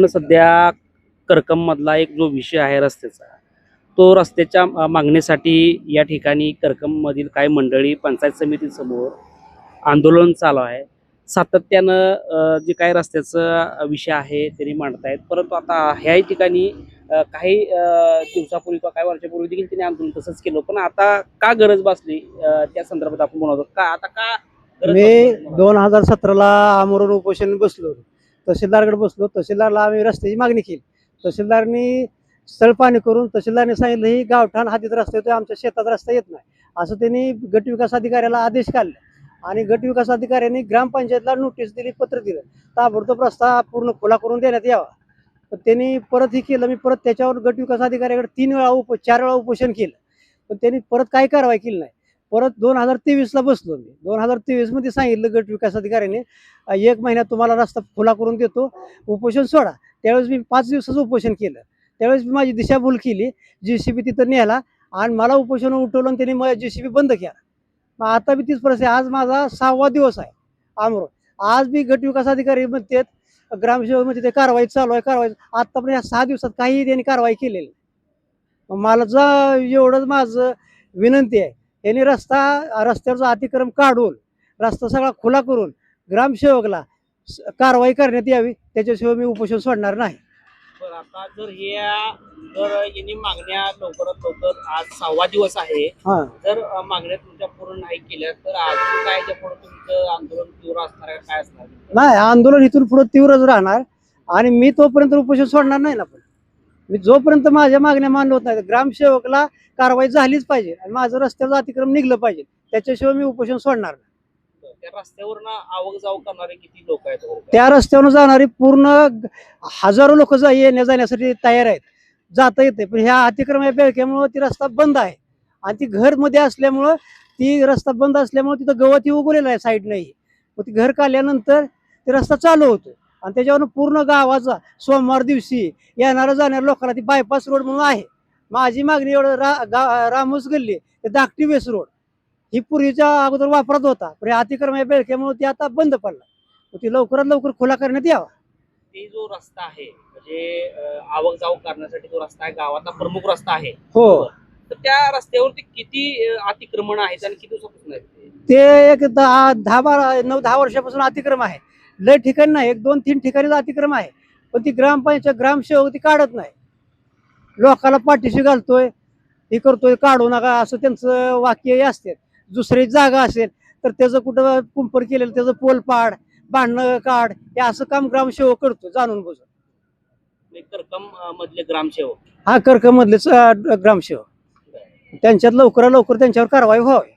पण सध्या करकममधला एक जो विषय आहे रस्त्याचा तो रस्त्याच्या मागणीसाठी या ठिकाणी करकममधील काही मंडळी पंचायत समितीसमोर आंदोलन चालू आहे. सातत्यानं जे काही रस्त्याचा विषय आहे तरी मांडतायत. परंतु आता ह्याही ठिकाणी काही दिवसापूर्वी किंवा काही वर्षापूर्वी देखील त्यांनी आंदोलन तसंच केलं. पण आता का गरज भासली त्या संदर्भात आपण बोलतो का आता का मी? दोन हजार सतराला आमरण उपोषण बसलो. तहसीलदारकडे बसलो. तहसीलदारला आम्ही रस्त्याची मागणी केली. तहसीलदारनी स्थळ पाणी करून तहसीलदारने सांगितलं ही गावठाण हातीत रस्ता येतो आमच्या शेतात रस्ता येत नाही. असं त्यांनी गट विकास अधिकाऱ्याला आदेश काढले. आणि गट विकास अधिकाऱ्यांनी ग्रामपंचायतला नोटीस दिली पत्र दिलं. ताबडतोब रस्ता पूर्ण खुला करून देण्यात यावा. पण त्यांनी परत हे केलं. मी परत त्याच्यावर गट विकास अधिकाऱ्याकडे तीन वेळा उप चार वेळा उपोषण केलं. पण त्यांनी परत काही कारवाई केली नाही. परत दोन हजार तेवीसला बसलो मी. दोन हजार तेवीसमध्ये सांगितलं गट विकास अधिकाऱ्याने एक महिन्यात तुम्हाला रस्ता खुला करून देतो उपोषण सोडा. त्यावेळेस मी पाच दिवसाचं उपोषण केलं. त्यावेळेस मी माझी दिशाभूल केली. जी सी बी तिथं नेला आणि मला उपोषण उठवलं आणि त्यांनी मग जी सी बी बंद केला. मग आता बी तीच परिस्थिती आज माझा सहावा दिवस आहे आमरो आज बी गट विकास अधिकारी म्हणतात ग्रामसेवक म्हणते ते कारवाई चालू आहे कारवाई आत्तापर्यंत या सहा दिवसात काहीही त्यांनी कारवाई केलेली नाही. मला जा एवढंच माझं विनंती आहे. यांनी रस्ता रस्त्यावरचा अतिक्रम काढून रस्ता सगळा खुला करून ग्रामसेवकला कारवाई करण्यात यावी. त्याच्याशिवाय मी उपोषण सोडणार नाही. आता जर हे जर यांनी मागण्या लवकरात लवकर आज सहावा दिवस आहे हां. जर मागण्या तुमच्या पूर्ण नाही केल्या तर काय तुमचं आंदोलन तीव्र असणार काय असणार? नाही आंदोलन इथून पुढे तीव्रच राहणार. आणि मी तोपर्यंत उपोषण सोडणार नाही ना पण. मी जोपर्यंत माझ्या मागण्या मान्य होत नाही ग्रामसेवकला कारवाई झालीच पाहिजे आणि माझं रस्त्यावर अतिक्रम निघलं पाहिजे त्याच्याशिवाय मी उपोषण सोडणार नाही. त्या रस्त्यावरनं आवक करणारे किती लोक आहेत? त्या रस्त्यावरून जाणारी पूर्ण हजारो लोक जा येण्या जाण्यासाठी तयार आहेत. जाता येते पण ह्या अतिक्रम या बेळक्यामुळं ती रस्ता बंद आहे. आणि ती घरमध्ये असल्यामुळं ती रस्ता बंद असल्यामुळे तिथं गवतही उगवलेलं आहे साईड नाही मग ती घर काढल्यानंतर ते रस्ता चालू होतो आणि त्याच्यावरून पूर्ण गावाचा सोमवार दिवशी येणाऱ्या जाणाऱ्या लोकांना ती बायपास रोड म्हणून आहे. माझी मागणी एवढं रा गा रामोस गल्ली ते धाकटी वेस रोड ही पूर्वीच्या अगोदर वापरत होता. पण या अतिक्रम या बेळक्यामुळे ती आता बंद पडला. ती लवकरात लवकर खुला करण्यात यावा. ते जो रस्ता आहे म्हणजे आवक जाऊ करण्यासाठी जो रस्ता आहे गावातला प्रमुख रस्ता आहे हो. तर त्या रस्त्यावरती किती अतिक्रमण आहेत आणि किती दिवसापासून आहेत? ते? एक दहा दहा बारा नऊ दहा वर्षापासून अतिक्रम आहे. लय ठिकाणी नाही एक दोन तीन ठिकाणी अतिक्रम आहे. पण ती ग्रामपंचायत ग्रामसेवक ती काढत नाही. लोकाला पाठीशी घालतोय हे करतोय काढू नका असं त्यांचं वाक्य हे असते. दुसरी जागा असेल तर त्याचं कुठं कुंपर केलेलं त्याचं पोल पाड भांडणं काढ हे असं काम ग्रामसेवक करतो जाणून बुजून. करकम मधले ग्रामसेवक. हा कर्कमधलेच अं, ग्रामसेवक. त्यांच्यात लवकरात लवकर त्यांच्यावर कारवाई व्हावी.